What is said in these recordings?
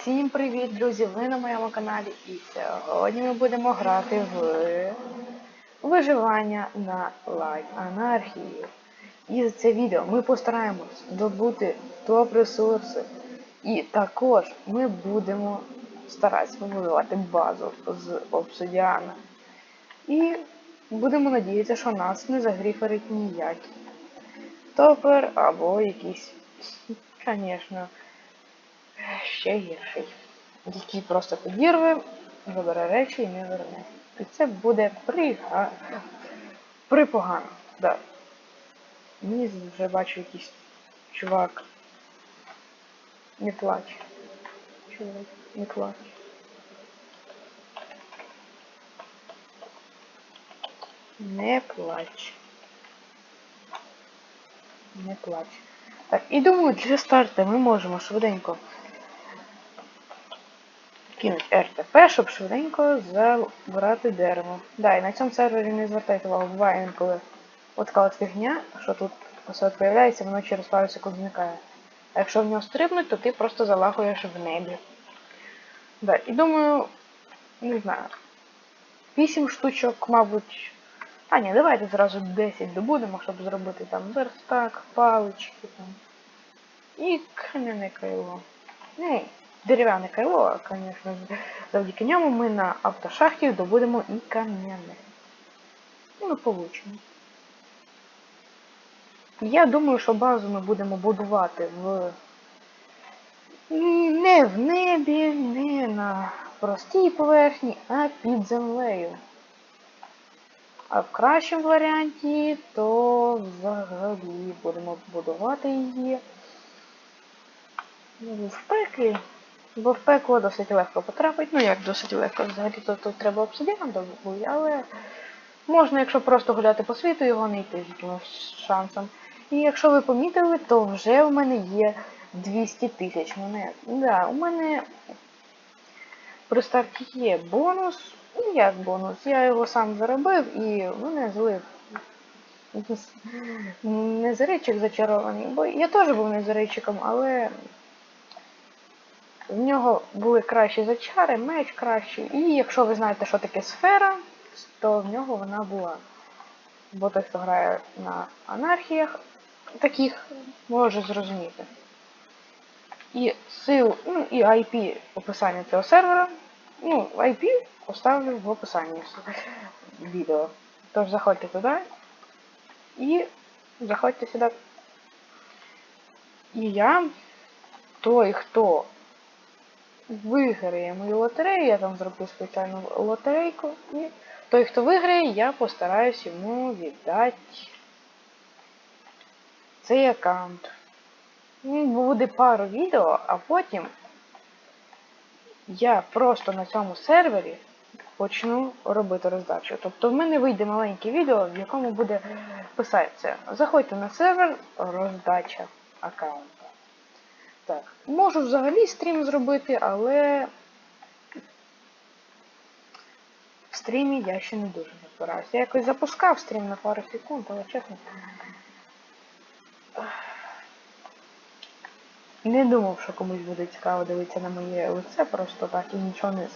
Всім привіт, друзі! Ви на моєму каналі і сьогодні ми будемо грати в виживання на лайт анархії. І за це відео ми постараємось добути топ ресурси. І також ми будемо старатися побудувати базу з обсидіана. І будемо надіятися, що нас не загріферить ніякі. Топер або якийсь, звісно ще гірший. Який просто підірве, забере речі і не верне. І це буде прига... припогано. Да. Мені вже бачу якийсь чувак. Не плач. Чувак, не плач. Не плач. Не плач. Так, і думаю, для старту ми можемо швиденько кинуть РТП, щоб швиденько забрати дерево. Да, і на цьому сервері не звертайте увагу, буває інколи от така от фігня, що тут посад появляється, воно через пару секунд зникає. А якщо в нього стрибнуть, то ти просто залагуєш в небі. Да, і думаю, не знаю. 8 штучок, мабуть. А, ні, давайте зразу 10 добудемо, щоб зробити там верстак, палички там. І кам'яне кайло. Ні, дерев'яне кайло, звісно, завдяки ньому ми на автошахті добудемо і кам'яне. Ну, получимо. Я думаю, що базу ми будемо будувати в... Не в небі, не на простій поверхні, а під землею. А в кращому варіанті, то взагалі будемо будувати її в пеклі. Бо в пекло досить легко потрапити. Ну як досить легко, взагалі то тут треба обсидіан добути, але можна, якщо просто гуляти по світу, його не йти з шансом. І якщо ви помітили, то вже в мене є 200 тисяч монет. Да, у мене при старті є бонус. Ну як бонус? Я його сам заробив і мене злив. Незаричик зачарований, бо я теж був незаричиком, але в нього були кращі зачари, меч кращий. І якщо ви знаєте, що таке сфера, то в нього вона була. Бо той, хто грає на анархіях, таких може зрозуміти. І сил, ну і IP описання цього сервера. Ну, IP оставлю в описанні відео. Тож заходьте туди і заходьте сюди. І я, той, хто виграє мою лотерею, я там зроблю спеціальну лотерейку, і той, хто виграє, я постараюсь йому віддати цей аккаунт. Буде пару відео, а потім я просто на цьому сервері почну робити роздачу. Тобто в мене вийде маленьке відео, в якому буде писатися. Заходьте на сервер, роздача аккаунту. Так, можу взагалі стрім зробити, але в стрімі я ще не дуже розбираюся. Я якось запускав стрім на пару секунд, але чесно. Не думав, що комусь буде цікаво дивитися на моє лице, просто так і нічого не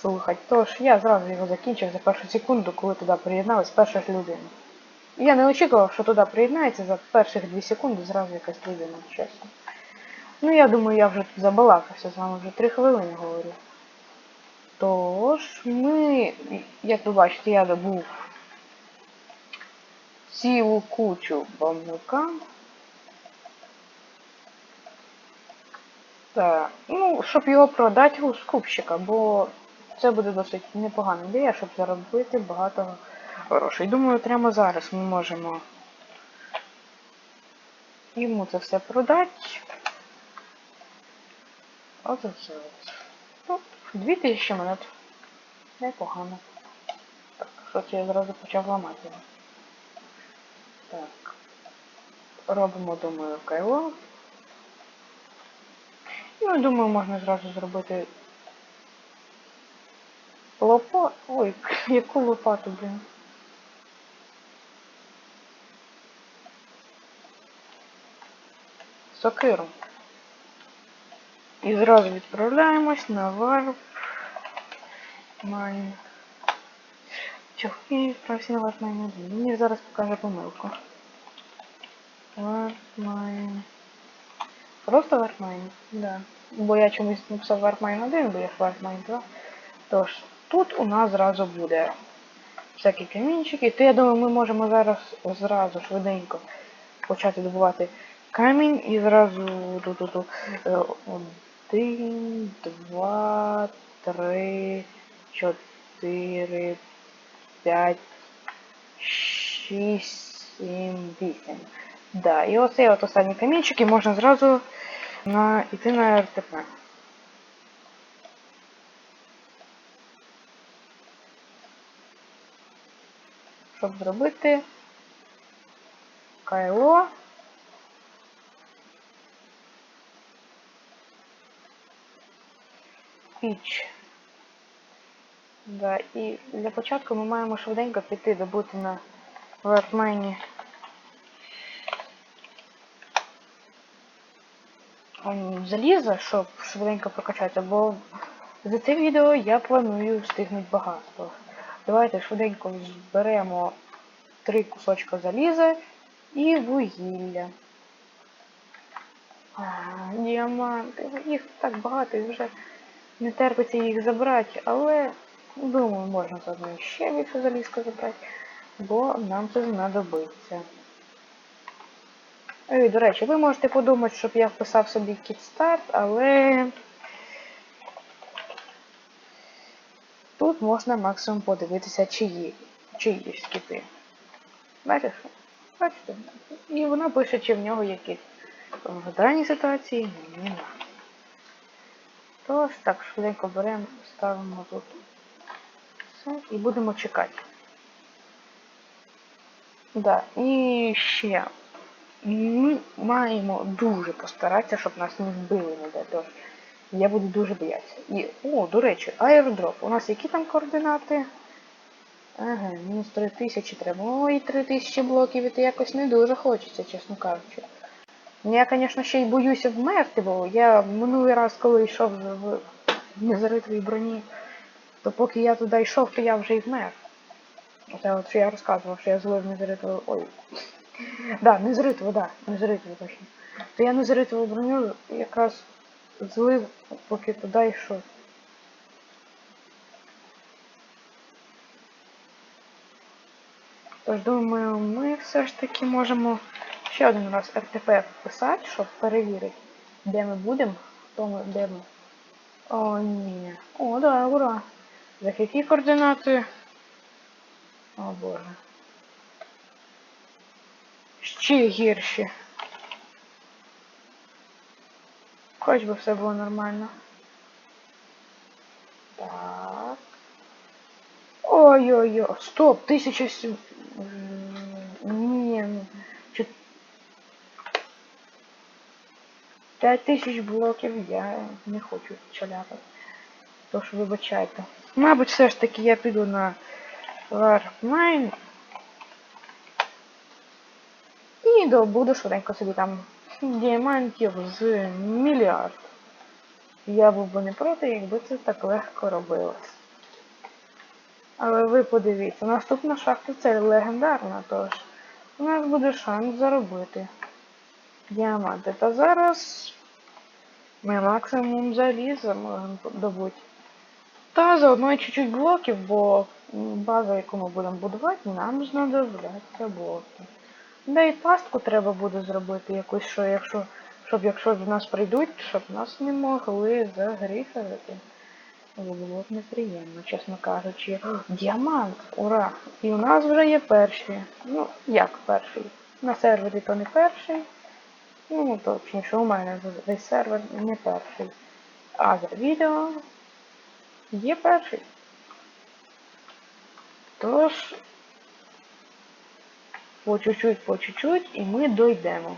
слухати. Тож я зразу його закінчив за першу секунду, коли туди приєдналась перша людина. Я не очікував, що туди приєднається за перших дві секунди зразу якась людина, чесно. Ну, я думаю, я вже забалакався з вами вже три хвилини говорю. Тож, ми, як ви бачите, я добув цілу кучу бамбука. Так, ну, щоб його продати у скупщика, бо це буде досить непогана ідея, щоб заробити багато грошей. Думаю, прямо зараз ми можемо йому це все продати. Оце. Ну, 2000 монет. Непогано. Так, що це я зразу почав ламати його. Так. Робимо, думаю, кайло. Ну, думаю, можна зразу зробити лопату. Ой, яку лопату, блін. Сокиру. І зразу відправляємось на Warp Mine. Чого відправився на Warp Mine 1? Мені зараз покаже помилку. Warp Mine. Просто Warp Mine? Да. Бо я чомусь написав Warp Mine 1, бо я Warp Mine 2. Тож, тут у нас зразу буде всякі камінчики. То я думаю, ми можемо зараз зразу швиденько почати добувати камінь і зразу ту-ту-ту. е, Один, два, три, чотири, п'ять, шість, сім, вісім. Да, і оцей от останній камінчик і можна зразу на, йти на РТП. Щоб зробити кайло. Піч. Да, і для початку ми маємо швиденько піти добути на вертмені ем, заліза, щоб швиденько прокачати, бо за це відео я планую встигнути багато. Давайте швиденько зберемо три кусочка заліза і вугілля. А, діаманти, їх так багато і вже не терпиться їх забрати, але думаю, можна заодно ще більше залізка забрати, бо нам це знадобиться. Ой, до речі, ви можете подумати, щоб я вписав собі кітстарт, але тут можна максимум подивитися, чиї, чиї скіти. Бачиш? Бачите? І вона пише, чи в нього кіт. В даній ситуації нема. Тож так, швиденько беремо, ставимо тут все і будемо чекати. Да, і ще ми маємо дуже постаратися, щоб нас не вбили ніде. Тож я буду дуже боятися. І, о, до речі, аеродроп. У нас які там координати? Ага, мінус 3000 треба. Ой, 3000 блоків, і це якось не дуже хочеться, чесно кажучи. Ну, Я, звісно, ще й боюся вмерти, бо я минулий раз, коли йшов в незаритовій броні, то поки я туди йшов, то я вже й вмер. Оце от що я розказував, що я злив незаритову... Ой. Да, незаритову, да, незаритову точно. То я незаритову броню якраз злив, поки туди йшов. Тож думаю, ми все ж таки можемо ще один раз РТП вписати, щоб перевірити, де ми будемо, хто ми, де ми. О, ні. О, да, ура. За які координати? О боже. Ще гірші. Хоч би все було нормально. Так. Ой-ой-ой, стоп, 1700... Ні, 5000 блоків я не хочу чаляти. Тож вибачайте. Мабуть, все ж таки я піду на Warmine. І добуду швиденько собі там діамантів з мільярд. Я був би не проти, якби це так легко робилось. Але ви подивіться, наступна шахта це легендарна, тож у нас буде шанс заробити діаманти. Та зараз ми максимум заліза можемо добути. Та заодно і чуть-чуть блоків, бо база, яку ми будемо будувати, нам знадобляться блоки. Да і пастку треба буде зробити якусь, що якщо, щоб якщо до нас прийдуть, щоб нас не могли загрифувати. Було б неприємно, чесно кажучи. Діамант! Ура! І у нас вже є перші. Ну, як перший? На сервері то не перший. Ну, точніше, у мене весь сервер не перший. А за відео є перший. Тож, по чуть-чуть, по чуть-чуть, і ми дойдемо.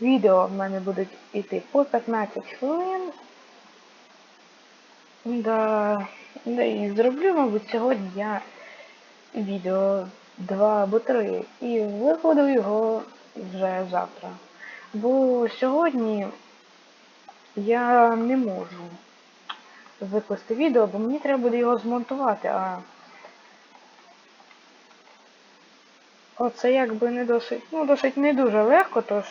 Відео в мене будуть йти по 15 хвилин. Да, да і зроблю, мабуть, сьогодні я відео 2 або 3. І виходив його вже завтра. Бо сьогодні я не можу викласти відео, бо мені треба буде його змонтувати, а оце якби не досить, ну досить не дуже легко, тож...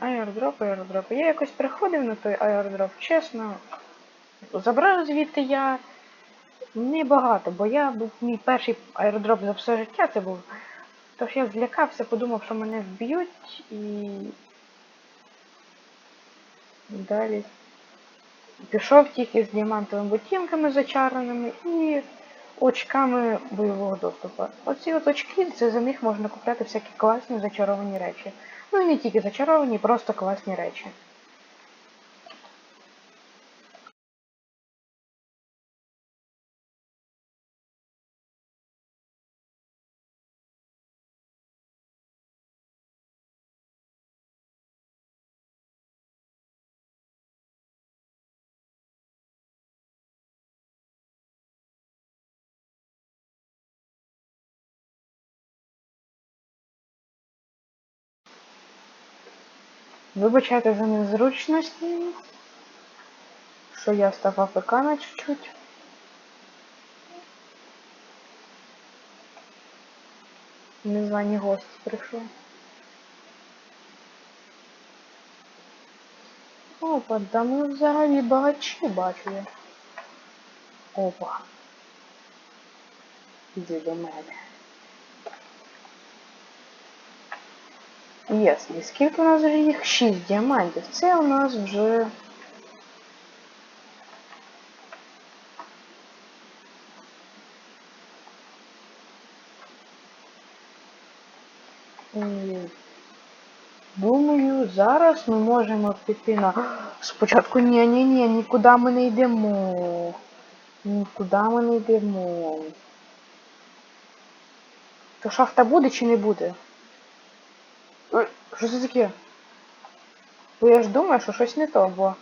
Аеродроп, аеродроп. Я якось приходив на той аеродроп, чесно. Забрав звідти я небагато, бо я був мій перший аеродроп за все життя це був. Тож я злякався, подумав, що мене вб'ють і... Далі. Пішов тільки з діамантовими ботинками зачареними і очками бойового доступу. Оці от очки, це за них можна купляти всякі класні зачаровані речі. Ну і не тільки зачаровані, просто класні речі. Вибачайте за незручності, що я став АФК на чуть-чуть. Незвані гості прийшли. Опа, да ми взагалі багачі бачу я. Опа. Іди до мене. Єс, і скільки у нас вже їх? 6 діамантів. Це у нас вже... Думаю, зараз ми можемо піти на... Спочатку ні-ні-ні, нікуди ми не йдемо. Нікуди ми не йдемо. То шахта буде чи не буде? Що це таке? Бо я ж думаю, що щось не то, бо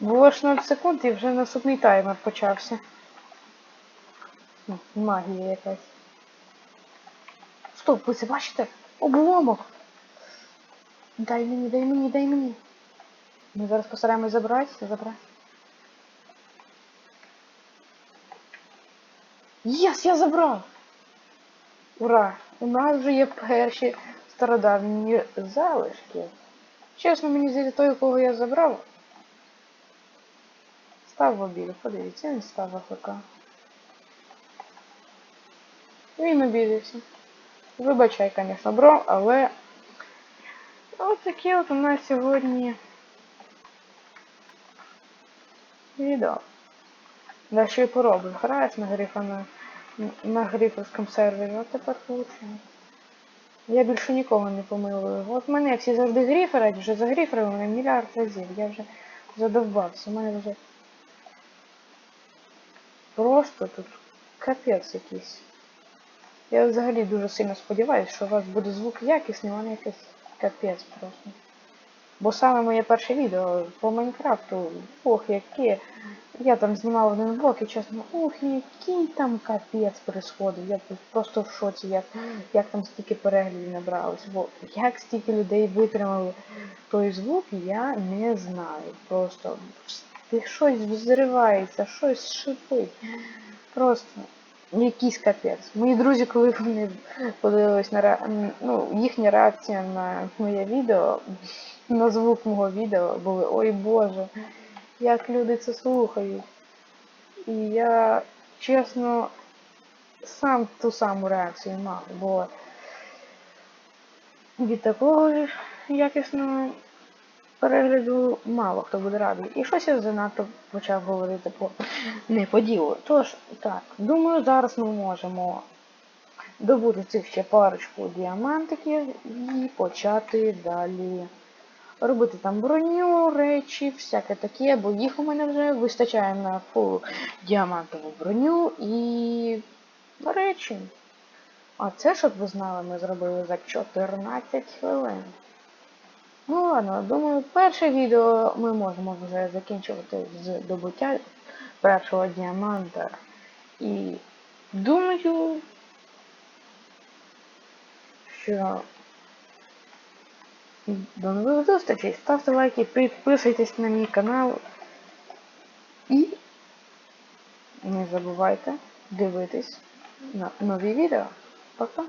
було 16 секунд і вже наступний таймер почався. Магія якась. Стоп, ви це бачите? Обломок! Дай мені, дай мені, дай мені. Ми зараз постараємось забрати, забрати. Єс, я забрав! Ура! У нас вже є перші стародавні залишки. Чесно, мені здається, той, кого я забрав, став в обіду. Подивіться, він став АФК. Він обідався. Вибачай, звісно, бро, але от таке от у нас сьогодні відео. Да ще й пороблю. Граєш на грифа на, на грифовському сервері, от тепер получаю. Я більше нікого не помилую. От мене всі завжди гріферять, вже загріферили мене мільярд разів. Я вже задовбався. У мене вже просто тут капець якийсь. Я взагалі дуже сильно сподіваюся, що у вас буде звук якісний, а не якийсь капець просто. Бо саме моє перше відео по Майнкрафту, ох, яке. Я там знімав один блок і чесно, ох, який там капець происходив. Я просто в шоці, як, як там стільки переглядів набралось. Бо як стільки людей витримали той звук, я не знаю. Просто щось взривається, щось шипить. Просто якийсь капець. Мої друзі, коли вони подивились на ну, їхня реакція на моє відео, на звук мого відео, були ой Боже, як люди це слухають. І я, чесно, сам ту саму реакцію мав, бо від такого ж якісного перегляду мало хто буде радий. І щось я занадто почав говорити по не по ділу. Тож, так, думаю, зараз ми можемо добути цих ще парочку діамантиків і почати далі робити там броню, речі, всяке таке, бо їх у мене вже вистачає на фул діамантову броню і речі. А це, щоб ви знали, ми зробили за 14 хвилин. Ну ладно, думаю, перше відео ми можемо вже закінчувати з добуття першого діаманта. І думаю, що до нових зустрічей. Ставте лайки, підписуйтесь на мій канал. І не забувайте дивитись на нові відео. Пока!